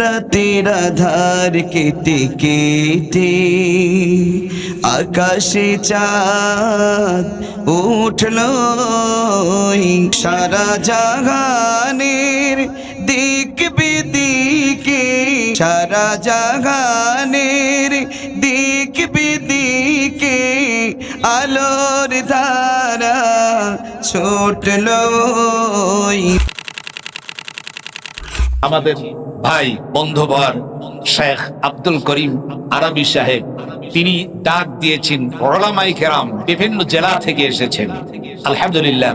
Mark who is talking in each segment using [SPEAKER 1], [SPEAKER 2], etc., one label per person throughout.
[SPEAKER 1] রাতের আধার কেটে কেটে আকাশে চাঁদ উঠল। সারা জাগানের দিক বিদিকে, সারা জাগানের দিক বিদিকে আলোর ধারা ছোটল।
[SPEAKER 2] আমাদের ভাই বন্ধুবর শেখ আব্দুল করিম আরবি সাহেব, তিনি ডাক দিয়েছেন ওলামাই কেরাম বিভিন্ন জেলা থেকে এসেছেন। আলহামদুলিল্লাহ।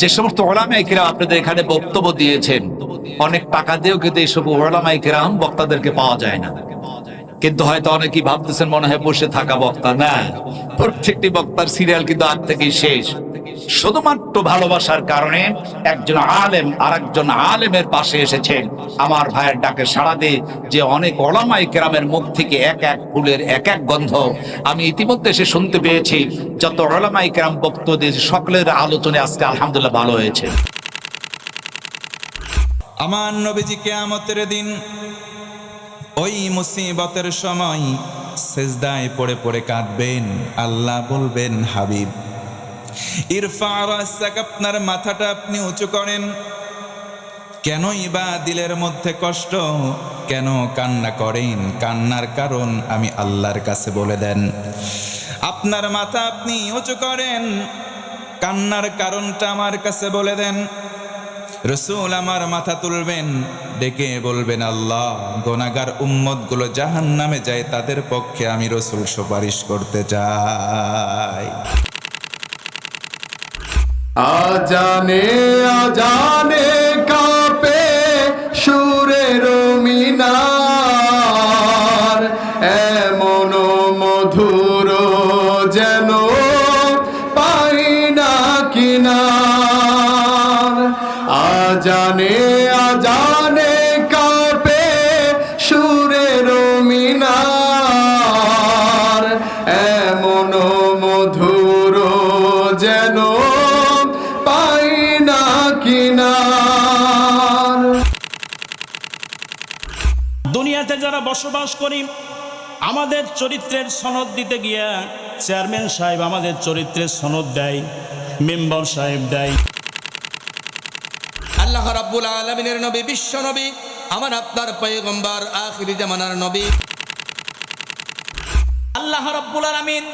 [SPEAKER 2] যে সমস্ত ওলামাই কেরাম আপনাদের এখানে বক্তব্য দিয়েছেন, অনেক টাকা দিয়েও কিন্তু এইসব ওলামাই কেরাম বক্তাদেরকে পাওয়া যায় না। কিন্তু হয়তো অনেকেই ভাবতেছেন মনে হয় বসে থাকা বক্তা। না, প্রত্যেকটি বক্তার সিরিয়াল কিন্তু আজ থেকেই শেষ। শুধুমাত্র ভালোবাসার কারণে একজন আলেম আর একজন আলেমের পাশে এসেছেন। আমার ভাইয়ের ডাকে সাড়া দিয়ে যে অনেক অলামাই কেরামের মুখ থেকে এক এক ফুলের এক এক গন্ধ আমি ইতিমধ্যে এসে শুনতে পেয়েছি। যত অলামাই কেরাম বক্তব্য দিয়েছে সকলের আলোচনায় আজকে আলহামদুলিল্লাহ ভালো হয়েছে।
[SPEAKER 3] আমার নবীজি কেয়ামতের দিন ওই মুসিবতের সময় সেজদায় পড়ে পড়ে কাঁদবেন, আল্লাহ বলবেন, হাবিব, ইরফা আপনার মাথাটা আপনি উঁচু করেন। কেনই বা দিলের মধ্যে কষ্ট, কেন কান্না করেন? কান্নার কারণ আমি আল্লাহর কাছে বলে দেন। আপনার মাথা আপনি উঁচু করেন, কান্নার কারণটা আমার কাছে বলে দেন। রসুল আমার মাথা তুলবেন, ডেকে বলবেন, আল্লাহ, গোনাগার উম্মতগুলো জাহান নামে যায়, তাদের পক্ষে আমি রসুল সুপারিশ করতে চাই।
[SPEAKER 4] আজানে আজানে কাপে সুরের মিনার এমন মধুর যেন আজানে আজানে কাপে সুরের মিনার এমন মধুর যেন পাই না কিনার।
[SPEAKER 5] দুনিয়াতে যারা বসবাস করি, আমাদের চরিত্রের সনদ দিতে গিয়া চেয়ারম্যান সাহেব আমাদের চরিত্রের সনদ দেয়, মেম্বার সাহেব দেয়।
[SPEAKER 6] আল্লাহ রাব্বুল আলমিনের নবী, বিশ্ব নবী, আমার আপনার পয়গম্বর, আখিরি জামানার নবী।
[SPEAKER 5] আল্লাহ রব্বুল আলমিন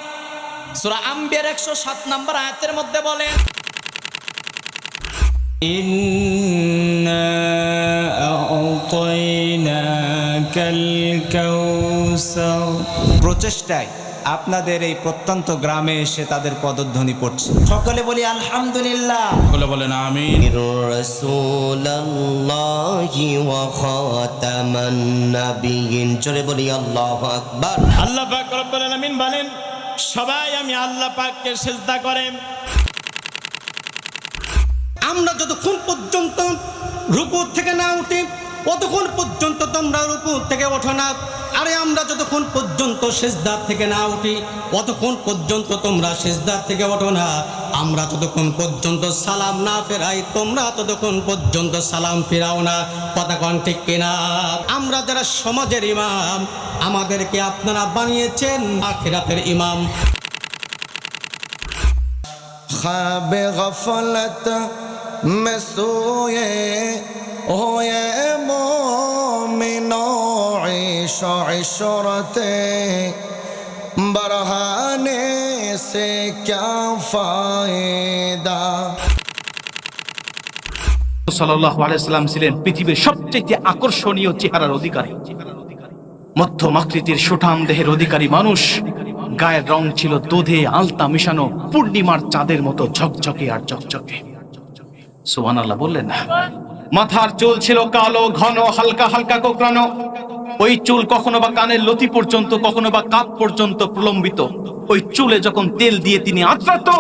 [SPEAKER 5] সূরা আম্বিয়ার 107 নম্বর আয়াতের মধ্যে বলেন
[SPEAKER 7] প্রচেষ্টায় আপনাদের এই প্রত্যন্ত গ্রামে এসে তাদের পদধ্বনি পড়ছে। সকলে বলি আলহামদুলিল্লাহ।
[SPEAKER 5] সকলে বলেন
[SPEAKER 6] আমি চলে বলি আল্লাহ আকবার।
[SPEAKER 5] আল্লাহ পাক রব্বুল বলেন সবাই আমি আল্লাহ পাককে সেজদা করেন।
[SPEAKER 6] আমরা যতক্ষণ পর্যন্ত রুকুর থেকে না উঠি অতক্ষণ পর্যন্ত তোমরা রুকু থেকে ওঠো না। আরে আমরা যতক্ষণ পর্যন্ত শেষদার থেকে না উঠি, অতক্ষণ পর্যন্ত তোমরা শেষদার থেকে ওঠো না। আমরা যতক্ষণ পর্যন্ত সালাম না ফেরাই, তোমরা ততক্ষণ পর্যন্ত সালাম ফেরাও না। কথা ঠিক কিনা? আমরা যারা সমাজের ইমাম, আমাদেরকে আপনারা বানিয়েছেন আখেরাতের ইমাম।
[SPEAKER 4] খাবে গফলত মে সোয়ে شعشرتے বরহানে সে کیا فائدہ؟
[SPEAKER 8] সাল্লাহ আলাইসাল্লাম ছিলেন পৃথিবীর সবচেয়ে আকর্ষণীয় চেহারার অধিকারী। মধ্যম আকৃতির সুঠাম দেহের অধিকারী মানুষ, গায়ের রং ছিল দুধে আলতা মিশানো, পূর্ণিমার চাঁদের মতো ঝকঝকে আর ঝকঝকে। সুহান আল্লাহ বললেন, মাথার চুল ছিল কালো, ঘন, হালকা হালকা, কোকড়ানো। ওই চুল কখনো বা কানের লতি পর্যন্ত, কখনো বা কাপ পর্যন্ত প্রলম্বিত। ওই চুলে যখন তেল দিয়ে তিনি আঁচড়াতো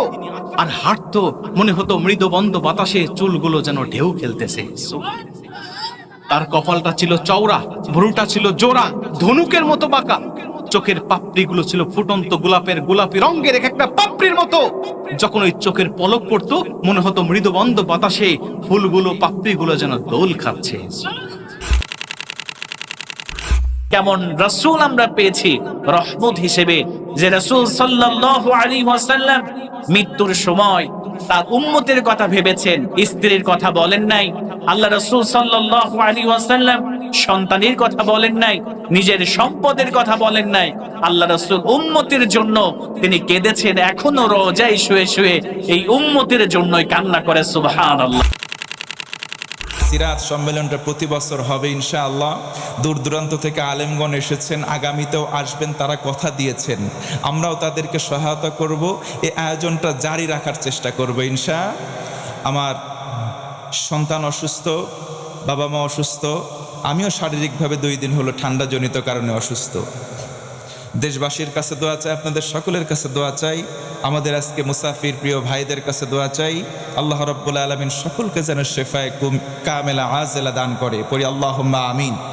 [SPEAKER 8] আর হাঁটতো, মনে হতো মৃদবন্ধ বাতাসে চুলগুলো যেন ঢেউ খেলতেছে। তার কপালটা ছিল চওড়া, ভ্রুটা ছিল জোড়া, ধনুকের মতো বাঁকা। চোখের পাপড়িগুলো ছিল ফুটন্ত গোলাপের গোলাপি রঙের এক একটা পাপড়ির মতো। যখন ওই চোখের পলক পড়তো, মনে হতো মৃদুবন্ধ বাতাসে ফুলগুলো, পাপড়িগুলো যেন দোল খাচ্ছে।
[SPEAKER 9] কেমন রসুল আমরা পেয়েছি রহমত হিসেবে যে রসুল সাল্লাল্লাহু আলাইহি ওয়াসাল্লাম মৃত্যুর সময় তার উম্মতের কথা ভেবেছেন, স্ত্রীর কথা বলেন নাই, আল্লাহ রসুল সাল্লাল্লাহু আলাইহি ওয়াসাল্লাম সন্তানের কথা বলেন নাই, নিজের সম্পদের কথা বলেন নাই, আল্লাহ রসুল উম্মতের জন্য তিনি কেঁদেছেন, এখনও রোজায় শুয়ে শুয়ে এই উম্মতের জন্যই কান্না করে, সুবহানাল্লাহ।
[SPEAKER 3] সিরাত সম্মেলনটা প্রতি বছর হবে, ইনশাআল্লাহ। দূর দূরান্ত থেকে আলেমগণ এসেছেন, আগামীতেও আসবেন, তারা কথা দিয়েছেন। আমরাও তাদেরকে সহায়তা করব এই আয়োজনটা জারি রাখার চেষ্টা করব, ইনশা। আমার সন্তান অসুস্থ বাবা মা অসুস্থ, আমিও শারীরিকভাবে দুই দিন হলো ঠান্ডাজনিত কারণে অসুস্থ। দেশবাসীর কাছে দোয়া চাই, আপনাদের সকলের কাছে দোয়া চাই, আমাদের আজকে মুসাফির প্রিয় ভাইদের কাছে দোয়া চাই। আল্লাহ রব্বুল আলমিন সকলকে যেন শেফায় কুম কামেলা আজেলা দান করে। পড়ি আল্লাহ আমিন।